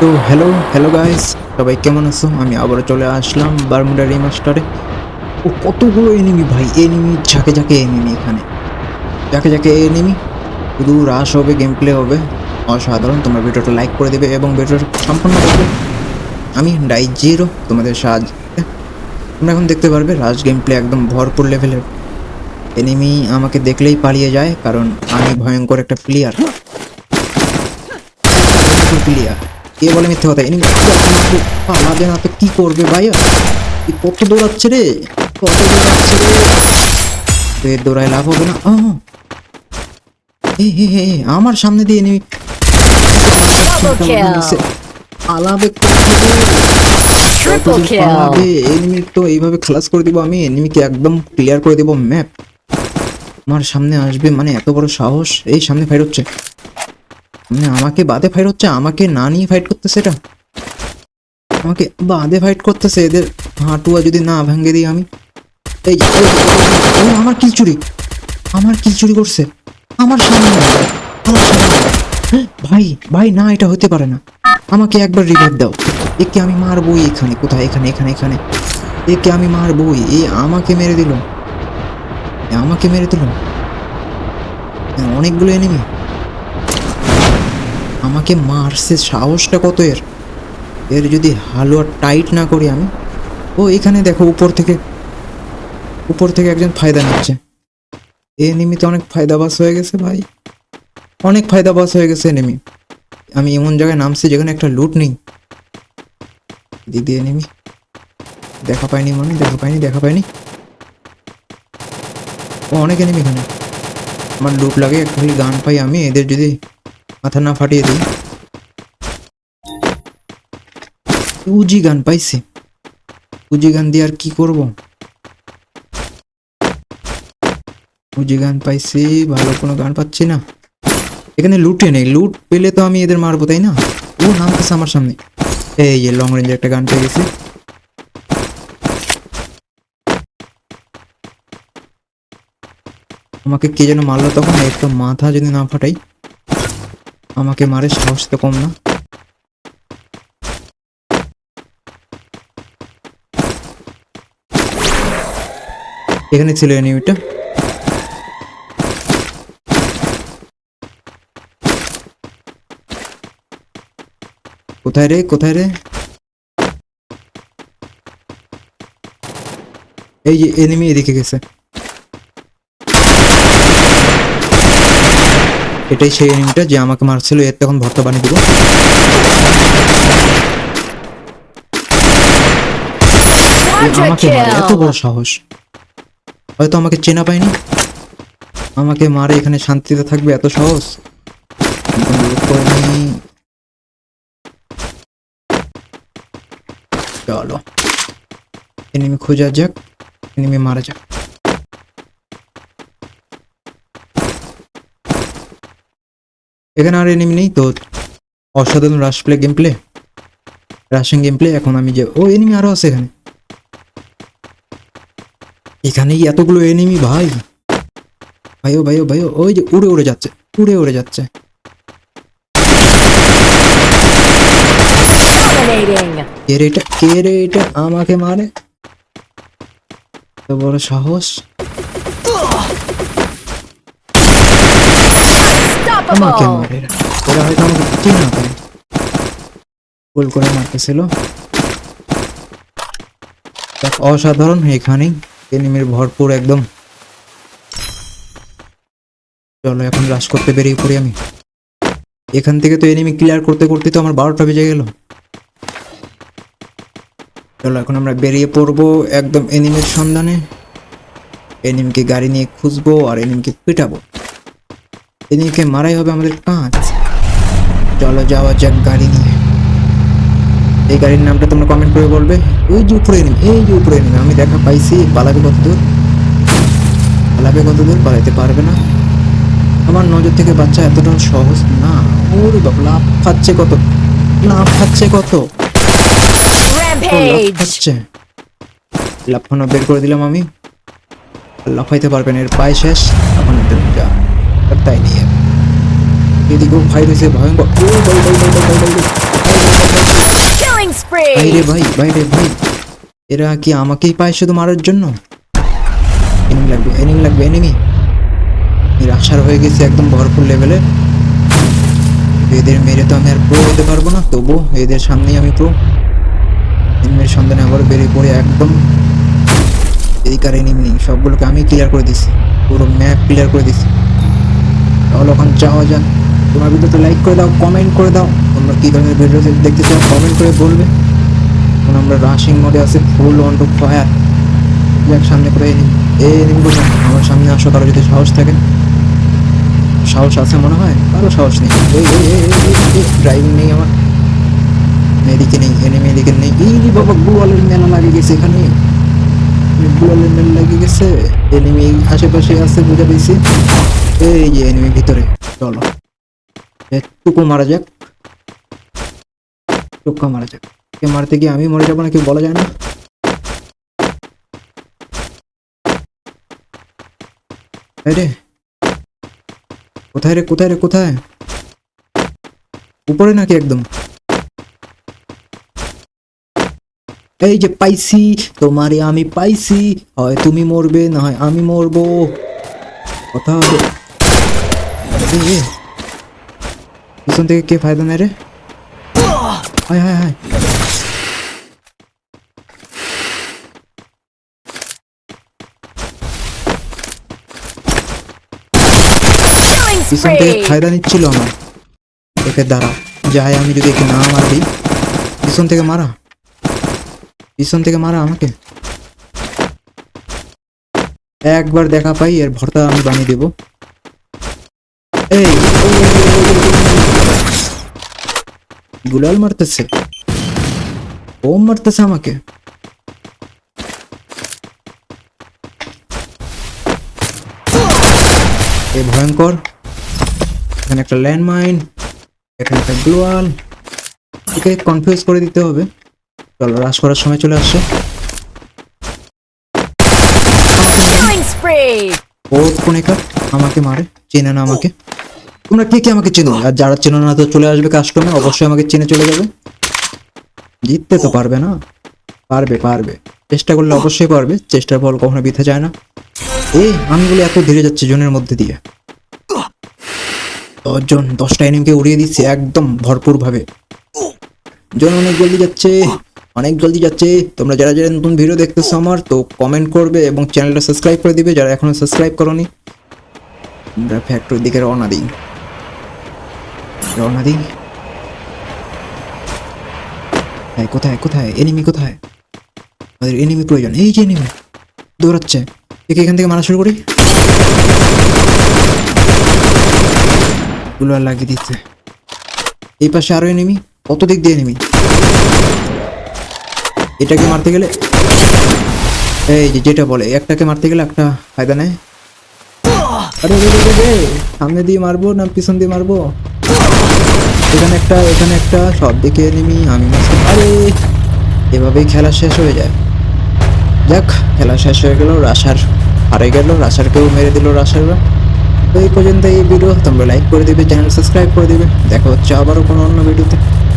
তো hello hello guys সবাই কেমন আছো? আমি আবারও চলে আসলাম বারমুডা রিমাস্টারে ও, কতগুলো এনিমি ভাই এনিমি ঝাঁকে ঝাঁকে এনিমি এখানে। ঝাঁকে ঝাঁকে এনিমি শুধু রাশ হবে গেম প্লে হবে। অসাধারণ, তোমরা ভিডিওটা লাইক করে দেবে এবং ভিডিওটা সম্পূর্ণ করবে আমি ডাই জিরো তোমাদের সাহায্যে তোমরা এখন দেখতে পারবে রাশ গেম প্লে একদম ভরপুর লেভেলের এনিমি আমাকে দেখলেই পালিয়ে যায়, কারণ আমি ভয়ঙ্কর একটা প্লেয়ার প্লেয়ার কে বলে মিথ্যে কথা এনিমি। পালাবে না তো কি করবে ভাইয়া এ কত দৌড়াচ্ছে রে? কত দৌড়াচ্ছে রে? দৌড়ায় লাভ হবে না। আমার সামনে দিয়ে এনিমি। এনিমি তো এইভাবে খালাস করে দিব আমি এনিমিকে একদম ক্লিয়ার করে দেব ম্যাপ। আমার সামনে আসবে মানে এত বড় সাহস। এই সামনে ফাইট হচ্ছে। মানে আমাকে বাদে ফাইট হচ্ছে, আমাকে না নিয়ে ফাইট করতেছে এটা? আমাকে বাদে ফাইট করতেছে, এদের হাঁটুয়া যদি না ভাঙে দিই আমি। এই আমার কি চুরি। আমার কি চুরি করছে। আমার সামনে ভাই ভাই, না, এটা হতে পারে না। আমাকে একবার রিভাইভ দাও। একে আমি মারবই এখানে। কোথায়? এখানে এখানে এখানে। একে আমি মারবই। এ আমাকে মেরে দিল। আমাকে মেরে দিল। অনেকগুলো এনিমি আমাকে মারছে, সাহসটা কত এর? এর যদি হালুয়া টাইট না করি আমি? ও, এখানে দেখো, উপর থেকে উপর থেকে একজন ফায়দা নিচ্ছে। এ নিমিতে অনেক ফায়দা বাস হয়ে গেছে ভাই। অনেক ফায়দা বাস হয়ে গেছে এনিমি। আমি এমন জায়গায় নামছি যেখানে একটা লুট নেই। দিদি এনিমি। দেখা পাইনি মানে দেখা পাইনি দেখা পাইনি। ও, অনেক এনিমি এখানে। আমার লুট লাগে খালি গান পাই আমি, এদের যদি মাথা না ফাটিয়ে দিই। উজি গান পাইছি। উজি গান দিয়ে আর কি করব? উজি গান পাইছি, ভালো কোনো গান পাচ্ছি না। এখানে লুটে নেই, লুট পেলে তো আমি এদের মারবো, তাই না? ও নামতেছে আমার সামনে। এই লং রেঞ্জে একটা গান পেয়ে গেছি। আমাকে কে যেন মারলো তখন, একটু মাথা যদি না ফাটাই। আমাকে মারে, সাহস তো কম না। এখানে ছিল এনিমিটা কোথায় রে কোথায় রে? এই যে এনিমি এদিকে গেছে। এটাই সেই এনিমিটা যে আমাকে মারছিল এর তখন ভর্তা বানিয়ে দিব। আমাকে মারে এত বড় সাহস। হয়তো আমাকে চেনা পায়নি। আমাকে মারে এখানে শান্তিতে থাকবে এত সহজ। চলো। এনিমি খোঁজা যাক এনিমি মারা যাক। এখানে আর এনিমি নেই তো। অসাধারণ rush play game play rushing game play এখন আমি যে ও এনিমি আরও আছে এখানে। এখানেই এতগুলো এনিমি ভাই। ভাইও ভাইও ভাইও ওই যে উড়ে উড়ে যাচ্ছে। উড়ে উড়ে যাচ্ছে. কে রে এটা কে রে এটা আমাকে মারে? এত বড় সাহস। আমাকে. মারে। এরা হয়তো আমাকে চিনে না পারে গোল করে মারতেছিল অসাধারণ এখানেই এনিমির ভরপুর একদম। চলো এখন রাশ করতে বেরিয়ে পড়ি আমি। এখান থেকে তো এনিমি ক্লিয়ার করতে করতে তো আমার বারোটা বেজে গেল। চলো এখন আমরা বেরিয়ে পড়ব একদম এনিমির সন্ধানে। এনিমিকে গাড়ি নিয়ে খুঁজবো আর এনিমিকে পিটাবো। এনিমিকে মারাই হবে আমাদের কাজ। চলো যাওয়া যাক গাড়ি নিয়ে। এই গাড়ির নামটা তোমরা কমেন্ট করে বলবে। ওই যে উপরে নিন এই যে উপরে নিন আমি দেখা পাইছি। পালাবে কত দূর? পালাবে কত দূর? পালাইতে পারবে না। আমার নজর থেকে বাচ্চা এতটা সহজ না। ওর বাবা লাভ খাচ্ছে কত? লাভ খাচ্ছে কত? খাচ্ছে। লাফানো বের করে দিলাম আমি। লাফাইতে পারবেন এর পায়ে শেষ। তুমি যা। এদিকেও ভাই রয়েছে ভয়ঙ্কর ভাই, ভাই, ভাই, ভাই, এরা কি আমাকেই পায় শুধু মারার জন্য এনিমি লাগবে এনিমি লাগবে এনিমি এর আশার হয়ে গেছে একদম ভরপুর লেভেলে এদের মেরে তো আমি আর প্রো হতে পারব না তবু এদের সামনেই আমি প্রো এনিমির সন্ধানে আবার বেরিয়ে পড়ে একদম এদিকার এনিমি সবগুলোকে আমি ক্লিয়ার করে দিছি পুরো ম্যাপ ক্লিয়ার করে দিছি তাহলে ওখানে যাওয়া যাক তোমার ভিডিওতে লাইক করে দাও কমেন্ট করে দাও। তোমরা কী ধরনের ভিডিও দেখতে চাও কমেন্ট করে বলবে। এখন আমরা রাশিং মোডে আছে ফুল অন টু ফায়ার যাক, সামনে করে এ এনিমি বললাম আমার সামনে আসো, কারও যদি সাহস থাকে। সাহস আছে মনে হয়, কারও সাহস নেই। এই ড্রাইভিং নেই আমার। এদিকে নেই এনিমি এদিকে নেই। এই বাবা, গুয়ালের মেলা লাগে গেছে এখানে। গুয়ালের মেলা লাগে গেছে। এনিমি আশেপাশে আছে, বুঝে পেয়েছি এই যে এনিমি ভিতরে, চলো। একটুকু মারা যাক টুকা মারা যাক কে মারতে গিয়ে আমি মরে যাব নাকি বলা যায় না এই রে কোথায় রে কোথায় রে কোথায় উপরে নাকি একদম এই যে পাইছি তোমারে আমি পাইছি হয় তুমি মরবে না হয় আমি মরবো কথা হবে এ, এ, পিছন থেকে কে ফায়দা নেয় রে হায় হায় হায় Killing পিছন থেকে spree. ফায়দা নিচ্ছিল আমার একে দ্বারা যাই আমি যদি একে না মারি পিছন থেকে মারা পিছন থেকে মারা আমাকে একবার দেখা পাই এর ভর্তা আমি বানিয়ে দেব এই ও, গুলাল মারতেছে। বোম মারতেছে আমাকে। এ ভয়ঙ্কর। এখানে একটা ল্যান্ডমাইন এখানে একটা গ্লোয়াল একে কনফিউজ করে দিতে হবে। চলো রাশ করার সময় চলে আসছে ও আমাকে মারে চেনে না আমাকে। তোমরা কে কে আমাকে চেনো? আর যারা চেনো না তো চলে আসবে কাস্টমে অবশ্যই আমাকে চেনে চলে যাবে। জিততে তো পারবে না। পারবে পারবে। চেষ্টা করলে অবশ্যই পারবে, চেষ্টার ফল কখনো বৃথা যায় না। এই আমিগুলো এত ধীরে যাচ্ছে জনের মধ্যে দিয়ে। দশজন, দশটা এনিমকে উড়িয়ে দিচ্ছে একদম ভরপুর ভাবে জন অনেক জলদি যাচ্ছে, অনেক জলদি যাচ্ছে। তোমরা যারা যারা নতুন ভিডিও দেখতেছো আমার, তো কমেন্ট করবে এবং চ্যানেলটা সাবস্ক্রাইব করে দিবে। যারা এখনও সাবস্ক্রাইব করনি, আমরা ফ্যাক্টরির দিকে রওনা দিই। রওনা দিই হ্যাঁ কোথায় কোথায় এনিমি কোথায় আমাদের এনিমি প্রয়োজন এই যে এনিমি দৌড়াচ্ছে একে এখান থেকে মারা শুরু করি গুলো লাগিয়ে দিচ্ছে এই পাশে আরও এনিমি কত দিক দিয়ে এনিমি এটাকে মারতে গেলে এই যে যেটা বলে একটাকে মারতে গেলে একটা ফায়দা নেয় আরে সামনে দিয়ে মারবো না পিছন দিয়ে মারবো এখানে একটা এখানে একটা, সব দিকে এনিমি, আমি। আরে! এভাবেই খেলা শেষ হয়ে যায়। যাক, খেলা শেষ হয়ে গেল রাশার হারে গেল রাশারকেও মেরে দিল রাশাররা তো এই পর্যন্ত এই ভিডিও তোমরা লাইক করে দিবে চ্যানেল সাবস্ক্রাইব করে দিবে। দেখা হচ্ছে আবারও কোনো অন্য ভিডিওতে